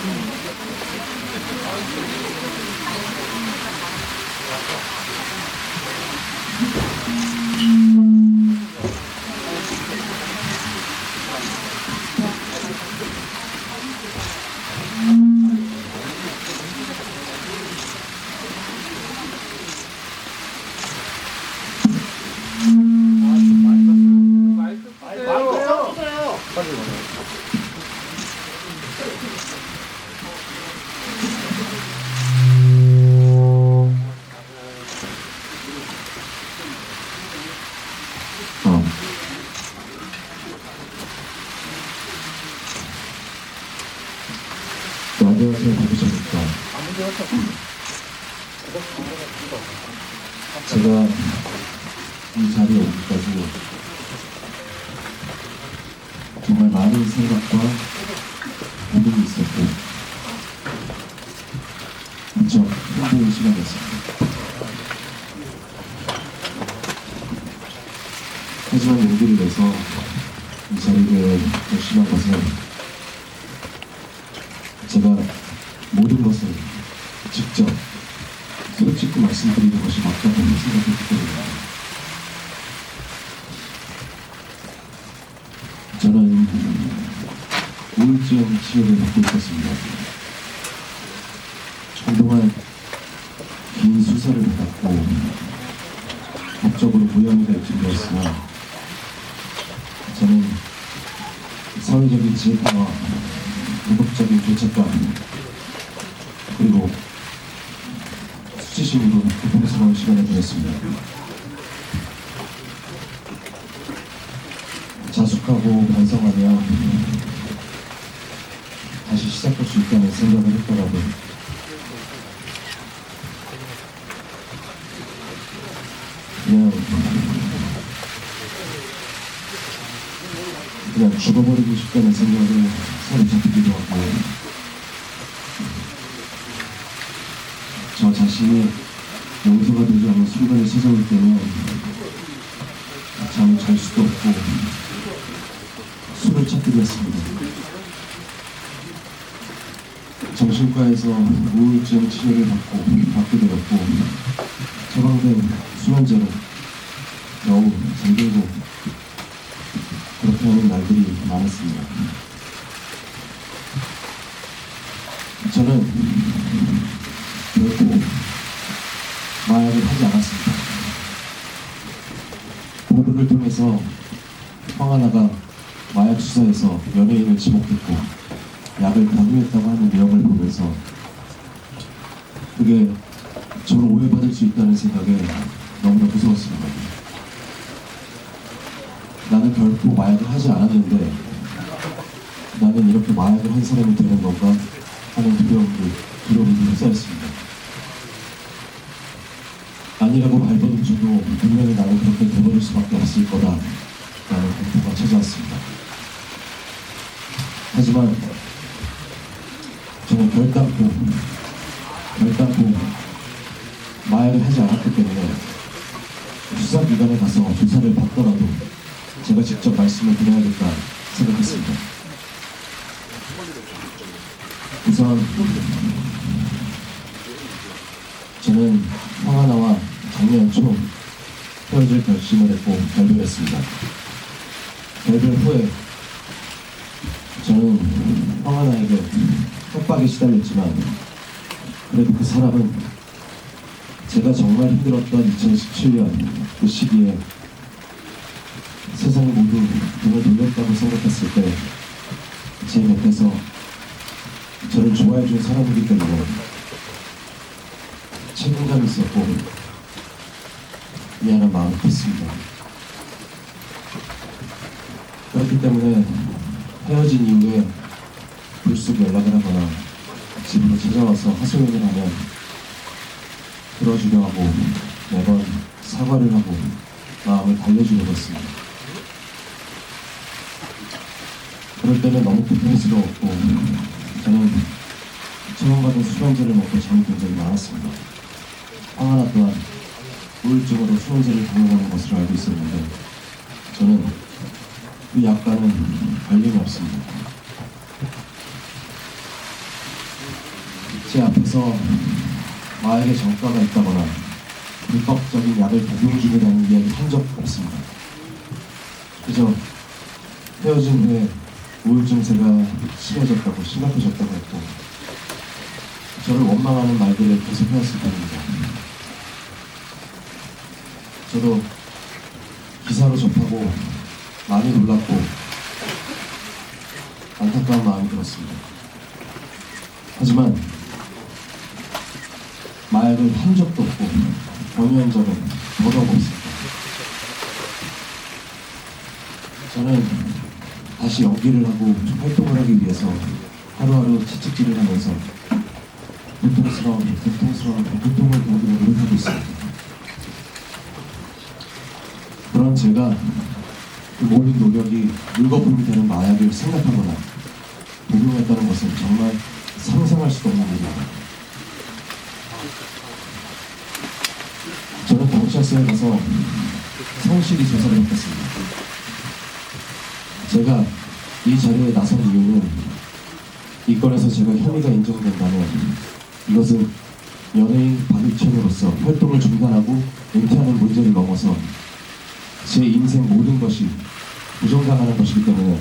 어. 라디오를 받으셨니까 제가 이 자리에 오기까지 정말 많은 생각과 고민이 있었고 무척 힘든 시간이었습니다. 하지만 용기를 내서 이 자리를 결심한 것은 제가 모든 것을 직접 솔직히 말씀드리는 것이 맞다고 생각했기 때문에 저는 우울증 치료를 받고 있었습니다. 한동안 긴 수사를 받았고 법적으로 무혐의 될 정도였으나 저는 사회적인 질타와 도덕적인 죄책감 그리고 수치심으로 고통스러운 시간을 보냈습니다. 자숙하고 반성하며 다시 시작할 수 있다는 생각을 했더라도 그냥 그냥 죽어버리고 싶다는 생각을 사로잡히기도 하고 저 자신이 용서가 되지 않는 순간이 찾아올 때는 잠을 잘 수도 없고 술을 찾기도 했습니다. 정신과에서 우울증 치료를 받고 받게 되었고 처방된 수면제로 겨우 잠들고 그렇게 하는 날들이 많았습니다. 저는 결코 마약을 하지 않았습니다. 보도를 통해서 황하나가 마약 수사에서 연예인을 지목했고 약을 강요했다고 하는 내용을 보면서 그게 저를 오해받을 수 있다는 생각에 너무나 무서웠습니다. 나는 결코 마약을 하지 않았는데 나는 이렇게 마약을 한 사람이 되는 건가 하는 두려움이 두려움이 휩싸였습니다. 아니라고 발버둥쳐도 분명히 나는 그렇게 돼버릴 수밖에 없을 거다 라는 공포가 찾아왔습니다. 하지만 저는 결단코 결단코 마약을 하지 않았기 때문에 수사기관에 가서 조사를 받더라도 제가 직접 말씀을 드려야겠다 생각했습니다. 우선 저는 황하나와 작년 초 헤어질 결심을 했고 결별했습니다. 결별 후에 저는 황하나에게 협박에 시달렸지만 그래도 그 사람은 제가 정말 힘들었던 2017년 그 시기에 제 곁에서 저를 좋아해 준 사람이기 때문에 책임감이 있었고 미안한 마음이 컸습니다. 그렇기 때문에 헤어진 이후에 불쑥 연락을 하거나 집으로 찾아와서 하소연을 하면 들어주려 하고 매번 사과를 하고 마음을 달래주려고 했습니다. 그럴 때는 너무 고통스러웠고 저는 처방받은 수면제를 먹고 잠이 든 적이 많았습니다. 황하나 또한 우울증으로 수면제를 복용하는 것으로 알고 있었는데 저는 그 약과는 관련이 없습니다. 제 앞에서 마약의 정가가 있다거나 불법적인 약을 복용 중이라는 이야기 한 적 없습니다. 그저 헤어진 후에 우울증 세가 심해졌다고 심각해졌다고 했고 저를 원망하는 말들을 계속 해왔을 뿐입니다. 저도 기사로 접하고 많이 놀랐고 안타까운 마음이 들었습니다. 하지만 마약을 한 적도 없고 권유한 적은 더더욱 없습니다. 저는 다시 연기를 하고 활동을 하기 위해서 하루하루 채찍질을 하면서 고통스러운, 고통스러운, 고통을 견디는 노력하고 있습니다. 그런 제가 그 모든 노력이 물거품이 되는 마약을 생각하거나 복용했다는 것은 정말 상상할 수도 없는 일입니다. 저는 경찰서에 가서 성실히 조사를 했습니다. 제가 이 자리에 나선 이유는 이 건에서 제가 혐의가 인정된다면 이것은 연예인 박익천으로서 활동을 중단하고 은퇴하는 문제를 넘어서 제 인생 모든 것이 부정당하는 것이기 때문에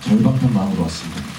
절박한 마음으로 왔습니다.